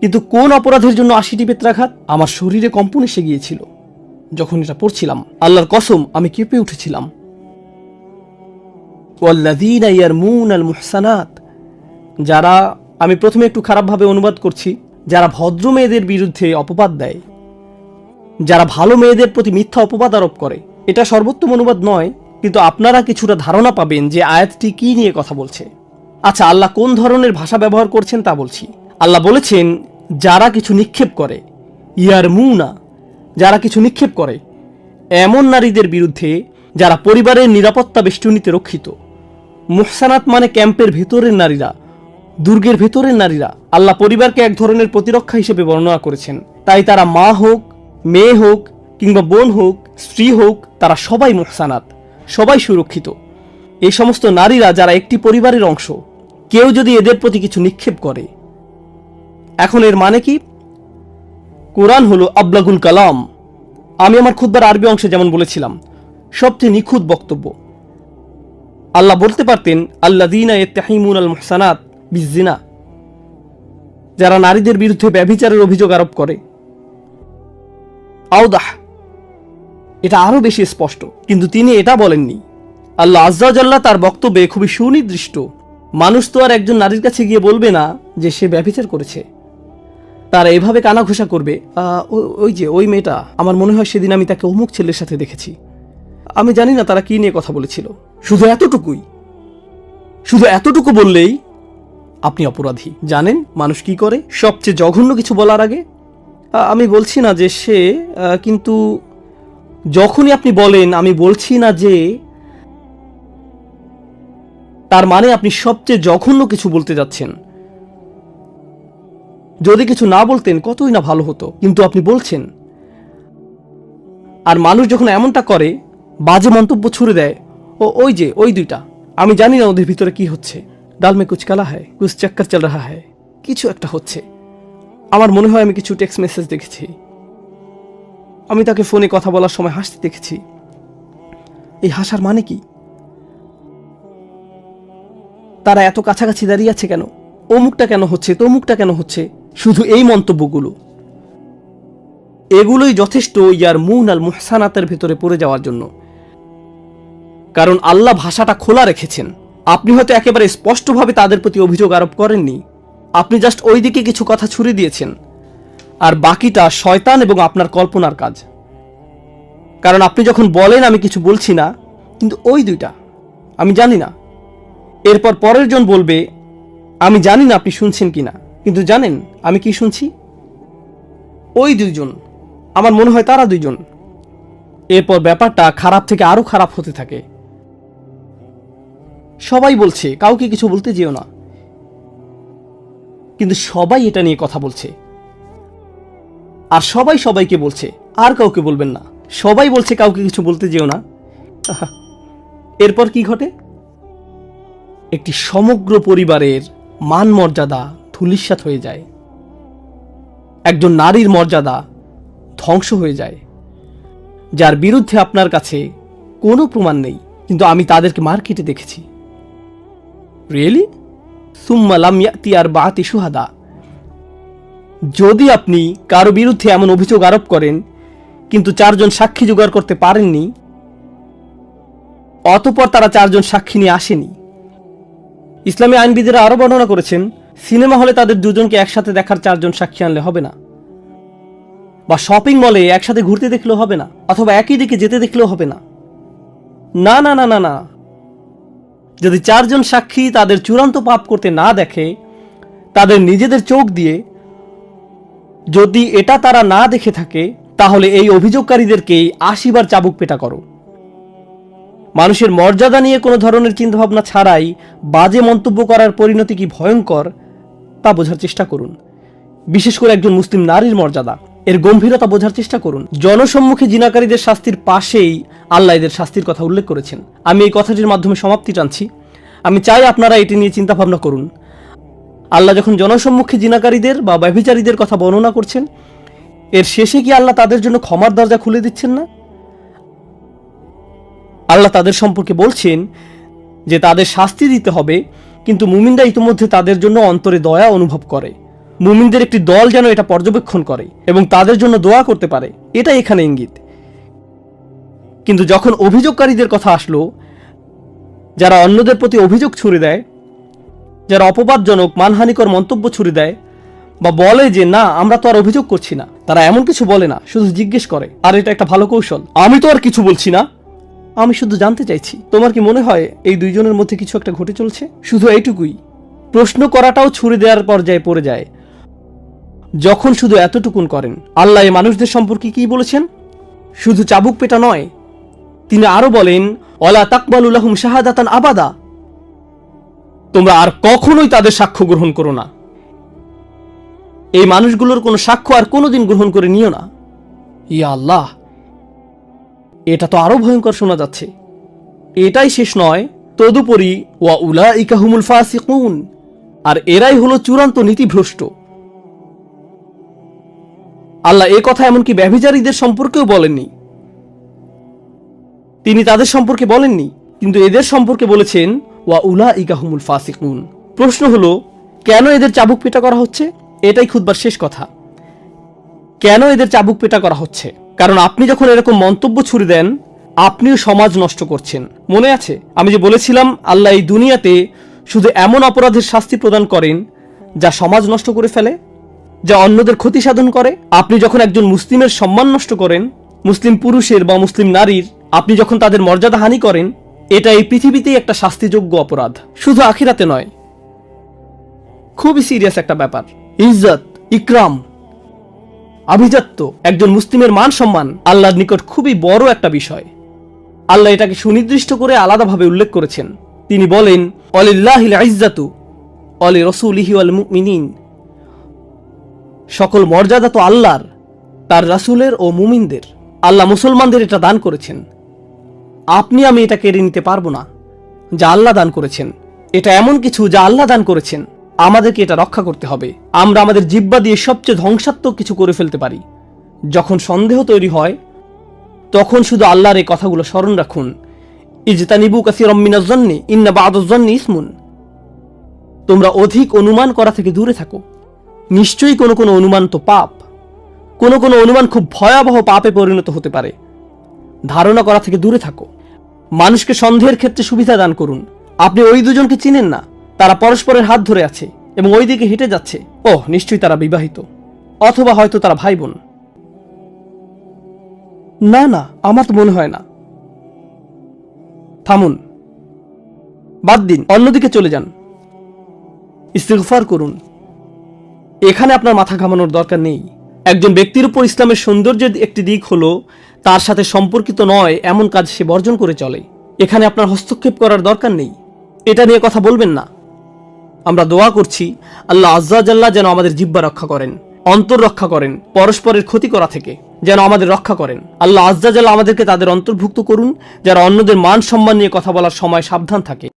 কিন্তু কোন অপরাধের জন্য আশিটি বেত্রাঘাত? আমার শরীরে কম্পন এসে গিয়েছিল। যখন এটা পড়ছিলাম, আল্লাহর কসম, আমি কেঁপে উঠেছিলাম। ইয়ারমুনাল মুহসানাত, যারা আমি প্রথমে একটু খারাপভাবে অনুবাদ করছি, যারা ভদ্র মেয়েদের বিরুদ্ধে অপবাদ দেয়, যারা ভালো মেয়েদের প্রতি মিথ্যা অপবাদ আরোপ করে, এটা সর্বোত্তম অনুবাদ নয়, কিন্তু আপনারা কিছুটা ধারণা পাবেন যে আয়াতটি কি নিয়ে কথা বলছে। আচ্ছা আল্লাহ কোন ধরনের ভাষা ব্যবহার করছেন তা বলছি। আল্লাহ বলেছেন, যারা কিছু নিক্ষেপ করে ইয়ার মুনা যারা কিছু নিক্ষেপ করে, এমন নারীদের বিরুদ্ধে যারা পরিবারের নিরাপত্তা বেষ্টনীতে রক্ষিত, মুহসানাত মানে ক্যাম্পের ভেতরের নারীরা, দুর্গের ভেতরের নারীরা, আল্লাহ পরিবারকে এক ধরনের প্রতিরক্ষা হিসেবে বর্ণনা করেছেন। তাই তারা মা হোক, মেয়ে হোক, কিংবা বোন হোক, স্ত্রী হোক, তারা সবাই মুহসানাত, সবাই সুরক্ষিত। এই সমস্ত নারীরা যারা একটি পরিবারের অংশ, কেউ যদি এদের প্রতি কিছু নিক্ষেপ করে এখন এর মানে কি? কোরআন হলো আবলাগুল কালাম। আমি আমার খুদ্বার আরবি অংশে যেমন বলেছিলাম, সবচেয়ে নিখুঁত বক্তব্য। আল্লাহ বলতে পারতেন আল্লা দিনা এ তাহিমুন আল মোহসানাত বিজিনা যারা নারীদের বিরুদ্ধে ব্যভিচারের অভিযোগ আরোপ করে। আউদাহ এটা আরও বেশি স্পষ্ট, কিন্তু তিনি এটা বলেননি। আল্লাহ আজ্জাল্লাহ তার বক্তব্যে খুবই সুনির্দিষ্ট। মানুষ তো আর একজন নারীর কাছে গিয়ে বলবে না যে সে ব্যভিচার করেছে। তারা এভাবে কানা ঘোষা করবে "আহ, ওই যে ওই মেয়েটা আমার মনে হয় সেদিন আমি তাকে অমুক ছেলের সাথে দেখেছি। আমি জানি না তারা কি নিয়ে কথা বলেছিল। শুধু এতটুকুই। শুধু এতটুকু বললেই আপনি অপরাধী। জানেন মানুষ কি করে? সবচেয়ে জঘন্য কিছু বলার আগে। আমি বলছি না যে সে কিন্তু যখনই আপনি বলেন আমি বলছি না যে তার মানে আপনি সবচেয়ে জঘন্য কিছু বলতে যাচ্ছেন। যদি কিছু না বলতেন কতই না ভালো হতো। কিন্তু আপনি বলছেন। আর মানুষ যখন এমনটা করে, বাজে মন্তব্য ছুড়ে দেয়, ও ওই যে, ওই দুইটা। আমি জানি না ওদের ভিতরে কি হচ্ছে। ডাল মে কুচ কালা হয় কুচ চক্কর চল রাহা হয় কিছু একটা হচ্ছে। আমার মনে হয় আমি কিছু টেক্সট মেসেজ দেখেছি। আমি তাকে ফোনে কথা বলার সময় হাসতে দেখেছি। এই হাসার মানে কি? তারা এত কাছাকাছি দাঁড়িয়ে আছে কেন? অমুকটা কেন হচ্ছে, তমুকটা কেন হচ্ছে? শুধু এই মন্তব্যগুলো। এগুলোই যথেষ্ট ইয়ার মুন আল মুহসানাতের ভেতরে পড়ে যাওয়ার জন্য। কারণ আল্লাহ ভাষাটা খোলা রেখেছেন। আপনি হয়তো একেবারে স্পষ্টভাবে তাদের প্রতি অভিযোগ আরোপ করেননি। আপনি জাস্ট ওই দিকে কিছু কথা ছুড়ে দিয়েছেন। আর বাকিটা শয়তান এবং আপনার কল্পনার কাজ। কারণ আপনি যখন বলেন, আমি কিছু বলছি না, কিন্তু ওই দুইটা, আমি জানি না। এরপর পরের জন বলবে, আমি জানি না আপনি শুনছেন কি না কিন্তু জানেন, আমি কি শুনছি? ওই দুইজন, আমার মনে হয় তারা দুইজন। এরপর ব্যাপারটা খারাপ থেকে আরও খারাপ হতে থাকে। সবাই বলছে, কাউকে কিছু বলতে যেও না। কিন্তু সবাই এটা নিয়ে কথা বলছে। আর সবাই সবাইকে বলছে, আর কাউকে বলবেন না। সবাই বলছে, কাউকে কিছু বলতে যেও না। এরপর কি ঘটে? একটি সমগ্র পরিবারের মান মর্যাদা ধুলিস্বাত হয়ে যায়। একজন নারীর মর্যাদা ধ্বংস হয়ে যায়। যার বিরুদ্ধে আপনার কাছে কোনো প্রমাণ নেই, কিন্তু আমি তাদেরকে মার্কেটে দেখেছি। রিয়েলি সুম্মা লাম ইয়াতি আর বাতি সুহাদা যদি আপনি কারও বিরুদ্ধে এমন অভিযোগ আরোপ করেন, কিন্তু চারজন সাক্ষী জোগাড় করতে পারেননি, অতপর তারা চারজন সাক্ষী নিয়ে আসেনি। ইসলামী আইনবিদেরা আরও বর্ণনা করেছেন সিনেমা হলে তাদের দুজনকে একসাথে দেখার চারজন সাক্ষী আনলে হবে না। বা শপিং মলে একসাথে ঘুরতে দেখলেও হবে না, অথবা একই দিকে যেতে দেখলেও হবে না। না না না না না। যদি চারজন সাক্ষী তাদের চূড়ান্ত পাপ করতে না দেখে, তাদের নিজেদের চোখ দিয়ে যদি এটা তারা না দেখে থাকে, তাহলে এই অভিযোগকারীদেরকেই আশিবার চাবুক পেটা করো। মানুষের মর্যাদা নিয়ে কোনো ধরনের চিন্তাভাবনা ছাড়াই বাজে মন্তব্য করার পরিণতি কি ভয়ঙ্কর? তা বোঝার চেষ্টা করুন। বিশেষ করে একজন মুসলিম নারীর মর্যাদা, এর গম্ভীরতা বোঝার চেষ্টা করুন। জনসম্মুখে জিনাকারীদের শাস্তির পাশেই আল্লাহ এদের শাস্তির কথা উল্লেখ করেছেন। আমি এই কথাটির মাধ্যমে সমাপ্তি টানছি আমি চাই আপনারা এটি নিয়ে চিন্তা ভাবনা করুন। আল্লাহ যখন জনসম্মুখে জিনাকারীদের বা ব্যভিচারীদের কথা বর্ণনা করছেন, এর শেষে কি আল্লাহ তাদের জন্য ক্ষমার দরজা খুলে দিচ্ছেন না? আল্লাহ তাদের সম্পর্কে বলছেন যে তাদের শাস্তি দিতে হবে কিন্তু মুমিনরা ইতিমধ্যে তাদের জন্য অন্তরে দয়া অনুভব করে। মুমিনদের একটি দল যেন এটা পর্যবেক্ষণ করে এবং তাদের জন্য দোয়া করতে পারে। এটা এখানে ইঙ্গিত। কিন্তু যখন অভিযোগকারীদের কথা আসলো, যারা অন্যদের প্রতি অভিযোগ ছুড়ে দেয়, যারা অপবাদজনক, মানহানিকর মন্তব্য ছুড়ে দেয় বা বলে যে, না, আমরা তো আর অভিযোগ করছি না। তারা এমন কিছু বলে না, শুধু জিজ্ঞেস করে, আর এটা একটা ভালো কৌশল? আমি তো আর কিছু বলছি না। আমি শুধু জানতে চাইছি, তোমার কি মনে হয় এই দুইজনের মধ্যে কিছু একটা ঘটে চলছে? শুধু এইটুকুই। প্রশ্ন করাটাও ছুড়ে দেওয়ার পর্যায়ে পড়ে যায়। যখন শুধু এতটুকুন করেন, আল্লাহ মানুষদের সম্পর্কে কি বলেছেন? শুধু চাবুক পেটা নয়, তিনি আরও বলেন, অলা তাকবালুল্লাহুম শাহাদাতান আবাদা। তোমরা আর কখনোই তাদের সাক্ষ্য গ্রহণ করো না। এই মানুষগুলোর কোনো সাক্ষ্য আর কোনোদিন গ্রহণ করে নিও না। ইয়া আল্লাহ এটা তো আরও ভয়ঙ্কর শোনা যাচ্ছে। এটাই শেষ নয়, তদুপরি ওয়া উলা ইকাহুমুল ফাসিকুন, আর এরাই হলো চূড়ান্ত নীতিভ্রষ্ট। আল্লাহ এ কথা এমনকি ব্যভিচারীদের সম্পর্কেও বলেননি। তিনি তাদের সম্পর্কে বলেননি, কিন্তু এদের সম্পর্কে বলেছেন, ওয়া উলা ইকাহুমুল ফাসিকুন। প্রশ্ন হলো, কেন এদের চাবুক পেটা করা হচ্ছে? এটাই খুদবার শেষ কথা। কেন এদের চাবুক পেটা করা হচ্ছে? কারণ আপনি যখন এরকম মন্তব্য ছুড়ে দেন, আপনিও সমাজ নষ্ট করছেন। মনে আছে? আমি যে বলেছিলাম, আল্লাহ এই দুনিয়াতে শুধু এমন অপরাধের শাস্তি প্রদান করেন যা সমাজ নষ্ট করে ফেলে, যা অন্যদের ক্ষতি সাধন করে। আপনি যখন একজন মুসলিমের সম্মান নষ্ট করেন, মুসলিম পুরুষের বা মুসলিম নারীর, আপনি যখন তাদের মর্যাদা হানি করেন, এটা এই পৃথিবীতেই একটা শাস্তিযোগ্য অপরাধ। শুধু আখিরাতে নয়, খুবই সিরিয়াস একটা ব্যাপার। ইজ্জত, ইকরাম আভিজাত্য, একজন মুসলিমের মান সম্মান আল্লাহর নিকট খুবই বড় একটা বিষয়। আল্লাহ এটাকে সুনির্দিষ্ট করে আলাদাভাবে উল্লেখ করেছেন। তিনি বলেন, অলিল্লাহিল ইজ্জাতু অলি রসুলিহি আল মুমিনিন। সকল মর্যাদা তো আল্লাহর, তার রাসূলের ও মুমিনদের। আল্লাহ মুসলমানদের এটা দান করেছেন। আপনি, আমি এটা কেড়ে নিতে পারব না, যা আল্লাহ দান করেছেন। এটা এমন কিছু যা আল্লাহ দান করেছেন। আমাদেরকে এটা রক্ষা করতে হবে। আমরা আমাদের জিব্বা দিয়ে সবচেয়ে ধ্বংসাত্মক কিছু করে ফেলতে পারি। যখন সন্দেহ তৈরি হয়, তখন শুধু আল্লাহর এই কথাগুলো স্মরণ রাখুন। ইজতানিবু কাসিরম মিনাজ্জন্নি ইন্না বাদুজ্জন্নি ইসমুন। তোমরা অধিক অনুমান করা থেকে দূরে থাকো। নিশ্চয়ই কোনো কোনো অনুমান তো পাপ। কোনো কোনো অনুমান খুব ভয়াবহ পাপে পরিণত হতে পারে। ধারণা করা থেকে দূরে থাকো। মানুষকে সন্দেহের ক্ষেত্রে সুবিধা দান করুন। আপনি ওই দুজনকে চিনেন না। তারা পরস্পরের হাত ধরে আছে এবং ওই দিকে হেঁটে যাচ্ছে। ও নিশ্চয়ই তারা বিবাহিত। অথবা হয়তো তারা ভাই বোন না না, আমার তো মনে হয় না। থামুন। বাদ দিন, অন্যদিকে চলে যান। ইস্তেগফার করুন। এখানে আপনার মাথা ঘামানোর দরকার নেই। একজন ব্যক্তির উপর ইসলামের সৌন্দর্যের একটি দিক হলো, তার সাথে সম্পর্কিত নয়, এমন কাজ সে বর্জন করে চলে। এখানে আপনার হস্তক্ষেপ করার দরকার নেই। এটা নিয়ে কথা বলবেন না। আমরা দোয়া করছি, আল্লাহ আজ্জাজাল্লাহ যেন আমাদের জিব্বা রক্ষা করেন, অন্তর রক্ষা করেন, পরস্পরের ক্ষতি করা থেকে যেন আমাদের রক্ষা করেন। আল্লাহ আজ্জাজাল আমাদেরকে তাদের অন্তর্ভুক্ত করুন, যারা অন্যদের মান সম্মান নিয়ে কথা বলার সময় সাবধান থাকে।